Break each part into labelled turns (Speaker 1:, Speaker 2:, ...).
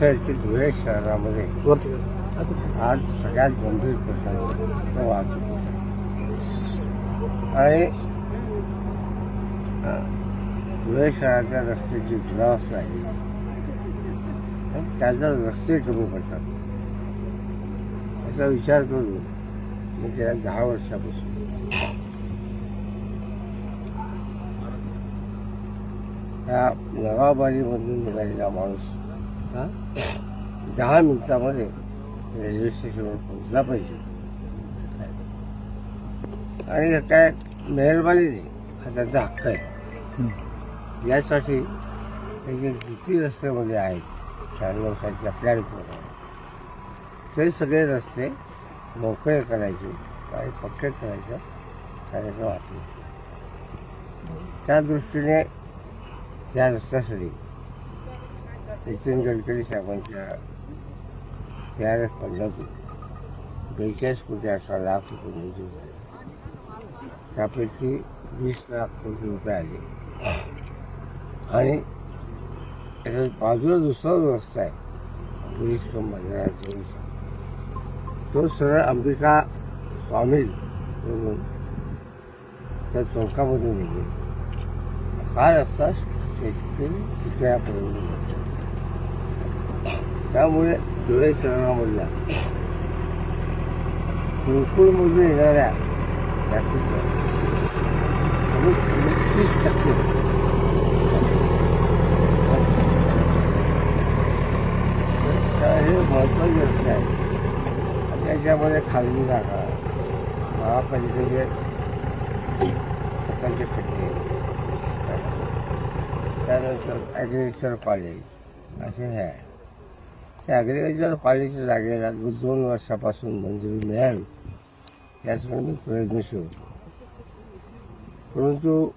Speaker 1: असं आहे की धुळे शहरामध्ये
Speaker 2: वरती करा. असं.
Speaker 1: आज सगळ्यात गंभीर प्रश्न आहे तो वाहतूक आणि अ, धुळे शहराच्या रस्त्याची दुरावस्था आहे आणि त्याचा रस्ते कमी पडतात याचा विचार करून मी गेल्या दहा वर्षापासून त्या नवाबारीमधून निघालेला माणूस हा दहा मिनिटामध्ये रेल्वे स्टेशनवर पोहोचला पाहिजे. आणि काय मेहरबानी नाही हा त्यांचा हक्क आहे. यासाठी हे जे किती रस्त्यामध्ये आहेत शहाण्णवसाठी प्लॅन प्रमाणे ते सगळे रस्ते मोकळे करायचे काही पक्के करायचा कार्यक्रम आपले त्या दृष्टीने या रस्त्यासाठी नितीन गडकरी साहेबांच्या सी आर एफ बेचाळीस कोटी अठरा लाख रुपये मंजूर झाले. त्यापैकी वीस लाख कोटी रुपये आले. आणि त्याच्या बाजूला दुसरा जो रस्ता आहे. पोलीस बंजारा जोडीचा तो सरळ अंबिका स्वामी म्हणून त्या चौकामधून निघेल हा रस्ता शेतकरी पुतळ्यापर्यंत त्यामुळे धुळे शहरामधल्या कुरकुळमधून येणाऱ्या तीस टक्के. हे महत्त्वाची गोष्ट आहे. त्याच्यामध्ये खाजगी जागा महापालिकेचे खतांचे खड्डे त्यानंतर ॲग्रिकल्चर कॉलेज असे हे आहे. त्या ॲग्रिकल्चर कॉलेजच्या जागेला दोन वर्षापासून मंजुरी मिळावी यासाठी मी प्रयत्नशील होतो. परंतु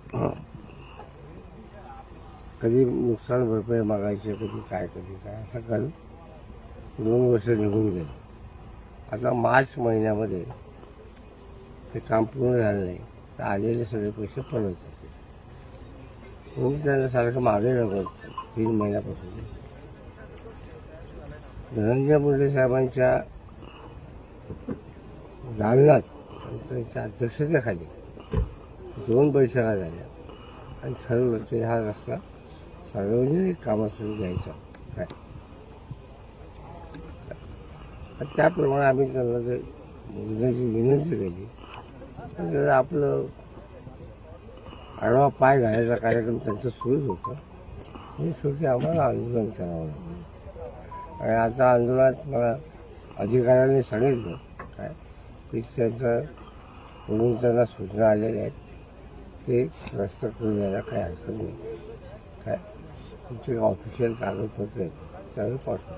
Speaker 1: कधी नुकसान भरपाई मागायचे कधी काय कधी काय असं करून दोन वर्ष निघून गेले. आता मार्च महिन्यामध्ये ते काम पूर्ण झालं नाही तर आलेले सगळे पैसे परत होते म्हणून त्यांना सारखं मागे लागत तीन महिन्यापासून. धनंजय मुंडे साहेबांच्या दालनात त्यांच्या अध्यक्षतेखाली दोन बैठका झाल्या. आणि ठरवलं की हा रस्ता सार्वजनिक कामासाठी घ्यायचा. काय? त्याप्रमाणे आम्ही त्यांना ते बोलण्याची विनंती केली. तर त्याला आपलं आडवा पाय घालायचा कार्यक्रम त्यांचा सुरूच होता. हे शेवटी आम्हाला आंदोलन करावं लागलं. आणि आता आंदोलनात मला अधिकाऱ्यांनी सांगितलं. काय? की त्यांचं म्हणून त्यांना सूचना आलेल्या आहेत ते रस्ता करून द्यायला काही हरकत नाही. काय? तुमचे ऑफिशियल कागदपत्र आहेत त्यावेळी पाठवा.